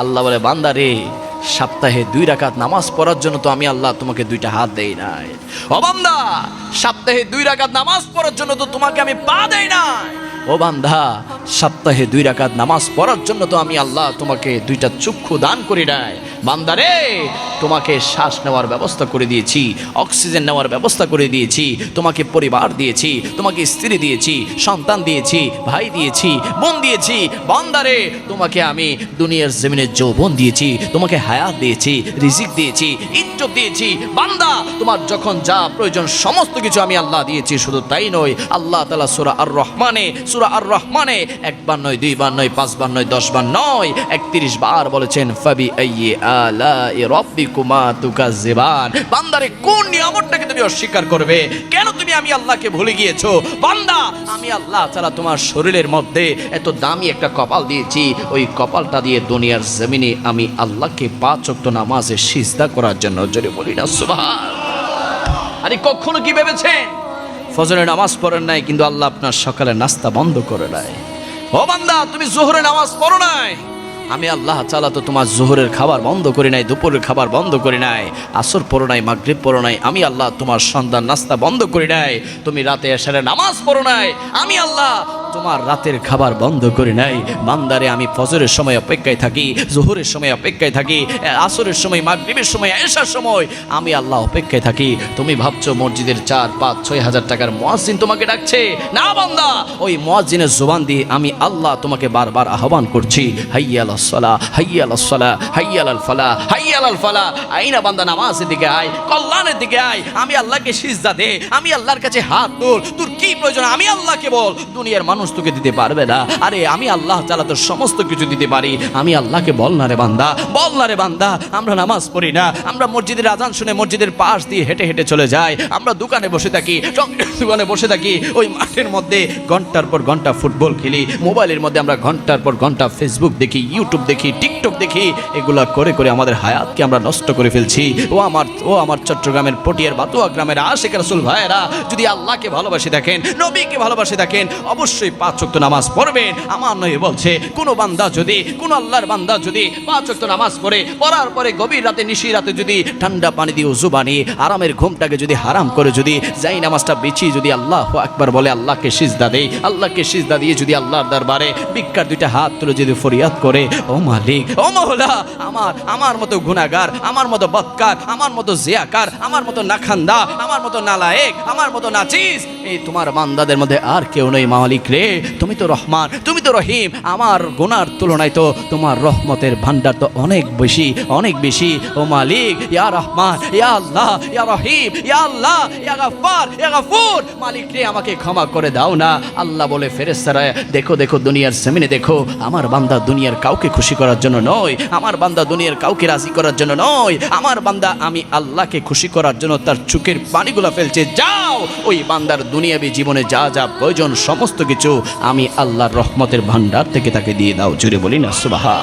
আল্লাহ বলে, বান্দা রে, সপ্তাহে দুই রাকাত নামাজ পড়ার জন্য তো আমি আল্লাহ তোমাকে দুইটা হাত দেই নাই। ও বান্দা, সপ্তাহে দুই রাকাত নামাজ পড়ার জন্য তো তোমাকে আমি পা দেই নাই। ও বান্দা সপ্তাহে দুই রাকাত নামাজ পড়ার জন্য তো আমি আল্লাহ তোমাকে দুইটা চক্ষু দান করি নাই বান্দা রে তোমাকে শ্বাস নেওয়ার ব্যবস্থা করে দিয়েছি, অক্সিজেন নেওয়ার ব্যবস্থা করে দিয়েছি, তোমাকে পরিবার দিয়েছি, তোমাকে স্ত্রী দিয়েছি, সন্তান দিয়েছি, ভাই দিয়েছি, বোন দিয়েছি। বান্দারে, তোমাকে আমি দুনিয়ার জমিনের যৌবন দিয়েছি, তোমাকে হায়াত দিয়েছি, রিজিক দিয়েছি, ইজ্জত দিয়েছি। বান্দা, তোমার যখন যা প্রয়োজন সমস্ত কিছু আমি আল্লাহ দিয়েছি, শুধু তাই নয়, আল্লাহ তালা সুরা আর রহমানে সুরা আর রহমানে একবার নয়, দুইবার নয়, পাঁচবার নয়, দশবার নয়, একত্রিশ বার বলেছেন, ফাবি আইয়ে আলা রব্বি কুমা তুকা বান্দারে, কোন নিয়ামতটাকে তুমি অস্বীকার করবে? কেন তুমি আমি আল্লাহকে ভুলে গিয়েছো? বান্দা, আমি আল্লাহ তারা তোমার শরীরের মধ্যে এত দামি একটা কপাল দিয়েছি। ওই কপালটা দিয়ে দুনিয়ার জমিনে আমি আল্লাহকে পাঁচ ওয়াক্ত নামাজে সিজদা করার জন্য জোরে বলি না আরে, কখনো কি ভেবেছেন? ফজরে নামাজ পড়েন নাই, কিন্তু আল্লাহ আপনার সকালে নাস্তা বন্ধ করে নাই ও বান্দা, তুমি জোহরের নামাজ পড়ো নাই। আমি আল্লাহ চালা তো তোমার জোহরের খাবার বন্ধ করি নাই, দুপুরের খাবার বন্ধ করি নাই, আসর পড়ো নাই, মাগরীব পড়ো নাই, আমি আল্লাহ তোমার সন্তান নাস্তা বন্ধ করি নাই, তুমি রাতে এসারে নামাজ পড়ো নাই, আমি আল্লাহ তোমার রাতের খাবার বন্ধ করি নাই বান্দারে, আমি ফজরের সময় অপেক্ষায় থাকি, জোহরের সময় অপেক্ষায় থাকি, আসরের সময়, মাগরিবের সময় এসার সময়। আমি আল্লাহ অপেক্ষায় থাকি। তুমি ভাবছ মসজিদের চার, পাঁচ, ছয় হাজার টাকার মোয়াজিন তোমাকে ডাকছে? না বান্দা! ওই মোয়াজিনের জোবান দিয়ে আমি আল্লাহ তোমাকে বারবার আহ্বান করছি। হাইয়াল সলা হাইয়াল সলা হাইয়াল আল ফালা হাইয়াল আল ফালা আইনা বান্দা, নামাজের দিকে আয়, কল্যাণের দিকে আয়। আমি আল্লাহকে সিজদা দে, আমি আল্লাহর কাছে হাত তোল। তোর কি প্রয়োজন? আমি আল্লাহকে বল। দুনিয়ার তোকে দিতে পারবে না। আরে, আমি আল্লাহ তালা তোর সমস্ত কিছু দিতে পারি। আমি আল্লাহকে বল না রে বান্দা, বল না রে বান্দা। আমরা নামাজ পড়ি না, আমরা মসজিদের আজান শুনে মসজিদের পাশ দিয়ে হেঁটে হেঁটে চলে যাই। আমরা দোকানে বসে থাকি দোকানে বসে থাকি। ওই মাঠের মধ্যে ঘণ্টার পর ঘণ্টা ফুটবল খেলি। মোবাইলের মধ্যে আমরা ঘণ্টার পর ঘণ্টা ফেসবুক দেখি ইউটিউব দেখি টিকটক দেখি। এগুলা করে করে আমাদের হায়াতকে আমরা নষ্ট করে ফেলছি। ও আমার ও আমার চট্টগ্রামের পটিয়ার বাতুয়া গ্রামের আশেখ রাসুল ভাইয়েরা, যদি আল্লাহকে ভালোবাসে দেখেন নবীকে ভালোবাসে দেখেন অবশ্যই পাঁচ ওয়াক্ত নামাজ পড়বেন। আমার নয় বলছে, কোনো বান্দা যদি, কোনো আল্লাহর বান্দা যদি পাঁচ ওয়াক্ত নামাজ পড়ে, পড়ার পরে গভীর রাতে, নিশি রাতে যদি ঠান্ডা পানি দিয়ে উজু বানিয়ে, আরামের ঘুমটাকে যদি হারাম করে যদি যাই নামাজটা বেছি যদি আল্লাহ একবার বলে, আল্লাহকে সিজদা দেই, আল্লাহকে সিজদা দিয়ে যদি আল্লাহর দরবারে ভিক্ষার দুইটা হাত তুলে যদি ফরিয়াদ করে, ও মালিক, ও মহলা আমার আমার মতো গুনাগার আমার মতো বৎকার আমার মতো জিয়াকার, আমার মতো নাখান্দা, আমার মতো নালায়েক, আমার মতো নাচিস, এই তোমার বান্দাদের মধ্যে আর কেউ নেই মালিক রে। তুমি তো রহমান, তুমি তো রহিম, আমার গুনার তুলনায় তো তোমার রহমতের ভান্ডার তো অনেক বেশি অনেক বেশি। ও মালিক, ইয়া রহমান, ইয়া আল্লাহ, ইয়া রহিম, ইয়া আল্লাহ, ইয়া গাফফার, ইয়া গাফুর। মালিক রে, আমাকে ক্ষমা করে দাও না। আল্লাহ বলে, ফেরেশতারা, দেখো দেখো, দুনিয়ার জমিনে দেখো, আমার বান্দা দুনিয়ার কাউকে খুশি করার জন্য নয়, আমার বান্দা দুনিয়ার কাউকে রাজি করার জন্য নয়, আমার বান্দা, আমি আল্লাহকে খুশি করার জন্য তার চোখের পানিগুলো ফেলছে। যাও, ওই বান্দার দুনিয়াবী জীবনে যা যা প্রয়োজন, সমস্ত কিছু আমি আল্লাহর রহমতের ভান্ডার থেকে তাকে দিয়ে দাও। জুড়ে বলি না সুবাহা